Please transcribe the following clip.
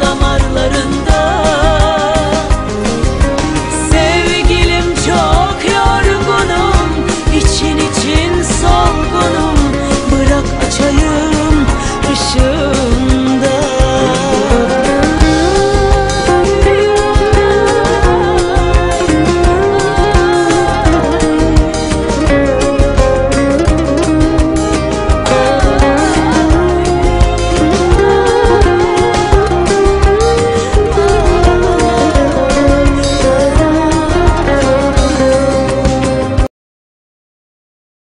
Damarların